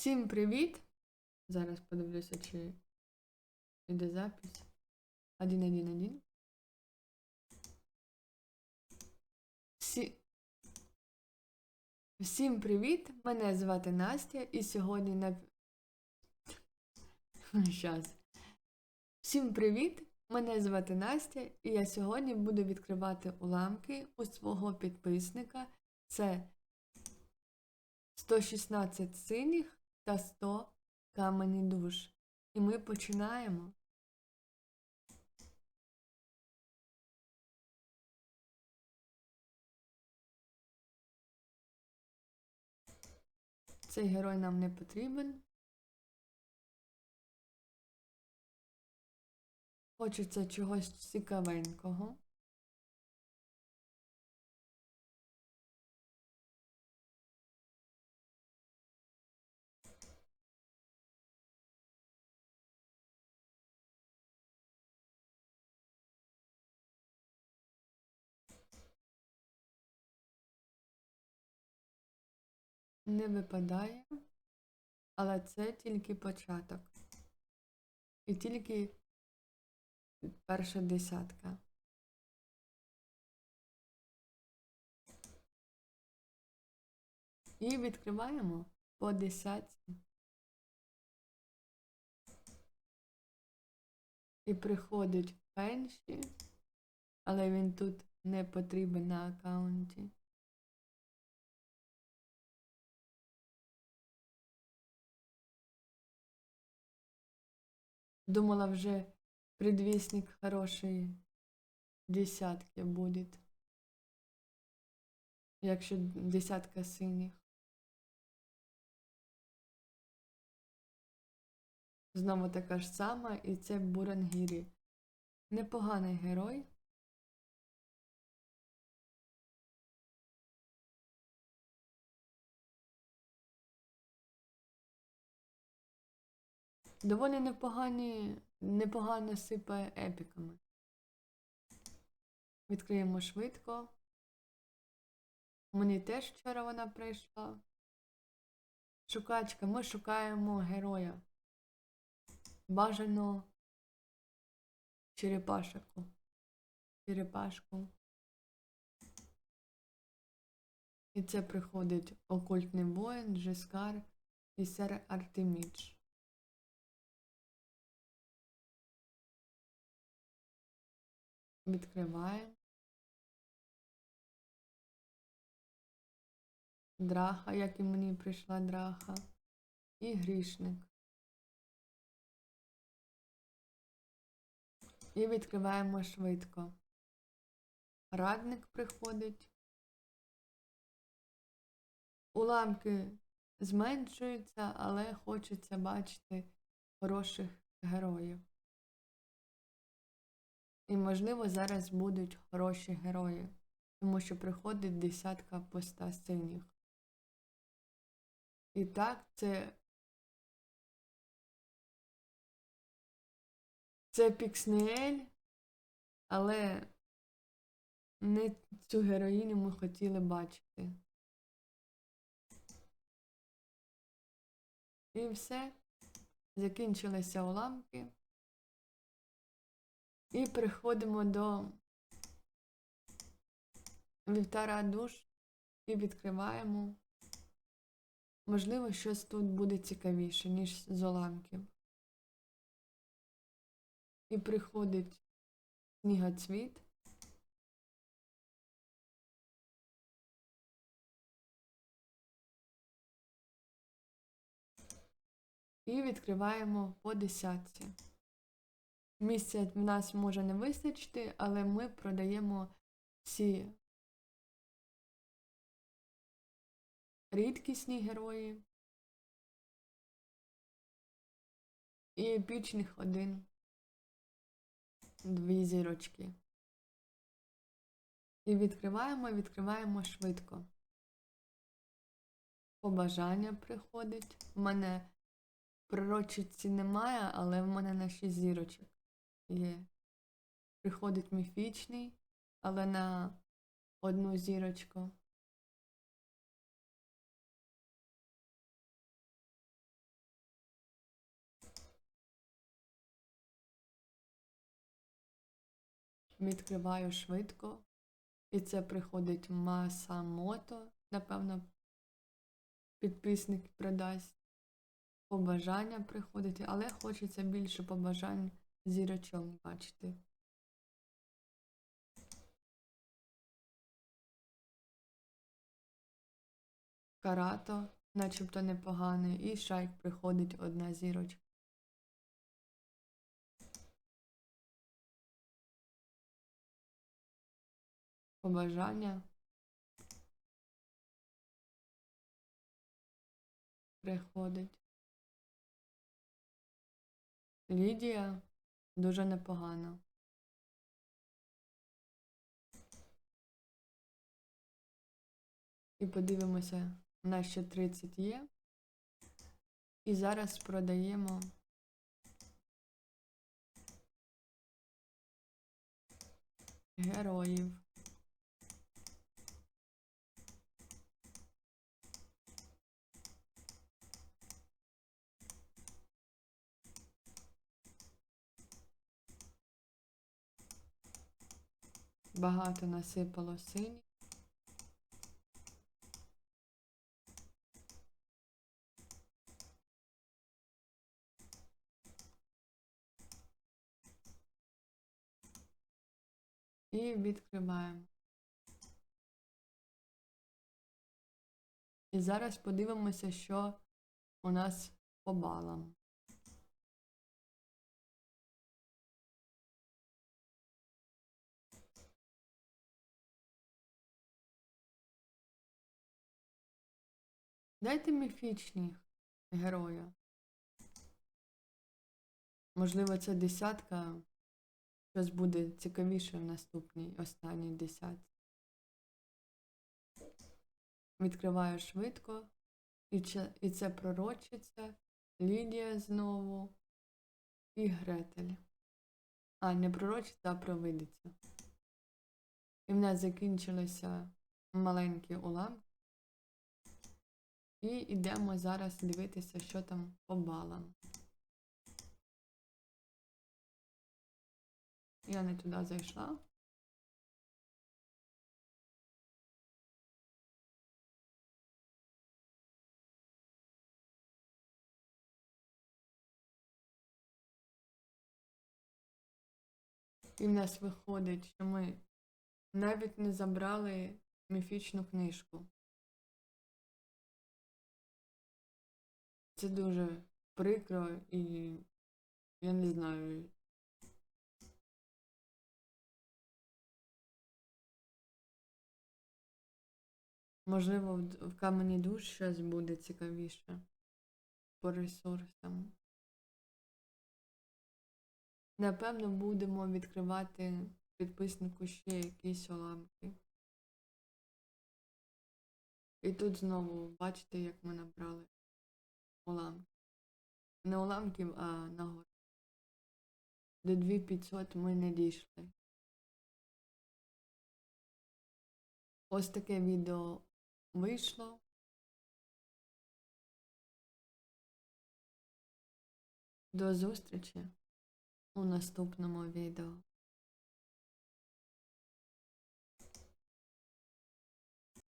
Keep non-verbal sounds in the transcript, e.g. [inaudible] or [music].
Всім привіт! Зараз подивлюся, чи йде запись. 1-1-1. Всі... Всім привіт! Мене звати Настя, і сьогодні на. [laughs] Щас. Всім привіт! Мене звати Настя, і я сьогодні буду відкривати уламки у свого підписника. Це 116 синіх та 100 камені душ. І ми починаємо. Цей герой нам не потрібен. Хочеться чогось цікавенького. Не випадає, але це тільки початок. І тільки перша десятка. І відкриваємо по десятці. І приходить пенші, але він тут не потрібен на аккаунті. Думала вже предвестник хорошої десятки буде. Якщо десятка синіх. Знову така ж сама, і це Бурангірі. Непоганий герой. Доволі непогані, непогано сипає епіками. Відкриємо швидко. Мені теж вчора вона прийшла. Шукачка, ми шукаємо героя. Бажано черепашку. Черепашку. І це приходить окультний воїн, Жескар і сер Артемідж. Відкриваємо. Драха, як і мені прийшла драха. І грішник. І відкриваємо швидко. Радник приходить. Уламки зменшуються, але хочеться бачити хороших героїв. І, можливо, зараз будуть хороші герої, тому що приходить десятка поста синіх. І так, це. Це Пікснеель, але не цю героїню ми хотіли бачити. І все. Закінчилися уламки. І переходимо до вівтара душ і відкриваємо. Можливо, щось тут буде цікавіше, ніж з уламків. І приходить снігоцвіт. І відкриваємо по десятці. Місця в нас може не вистачити, але ми продаємо всі рідкісні герої і епічних один, дві зірочки. І відкриваємо, відкриваємо швидко. Побажання приходить. У мене пророчиці немає, але в мене на 6 зірочок є. Приходить міфічний, але на одну зірочку. Відкриваю швидко. І це приходить маса мото. Напевно, підписник продасть. Побажання приходить, але хочеться більше побажань зірочок бачити. Карато, начебто непоганий, і шайк приходить одна зірочка. Побажання. Приходить. Лідія дуже непогано. І подивимося, у нас ще 30 є. І зараз продаємо героїв. Багато насипало синіх. І відкриваємо. І зараз подивимося, що у нас по балам. Дайте міфічні героя. Можливо, це десятка. Щось буде цікавіше в наступній останній десятці. Відкриваю швидко. І це, пророчиця, Лідія знову і Гретель. А, не пророчиця, а провидиця. І в нас закінчилися маленькі уламки. І йдемо зараз дивитися, що там по балам. Я не туди зайшла. І в нас виходить, що ми навіть не забрали міфічну книжку. Це дуже прикро і я не знаю. Можливо, в камені душ щось буде цікавіше по ресурсам. Напевно, будемо відкривати підписнику ще якісь уламки. І тут знову бачите, як ми набрали уламки. Не уламків, а нагору. До 2500 ми не дійшли. Ось таке відео вийшло. До зустрічі у наступному відео.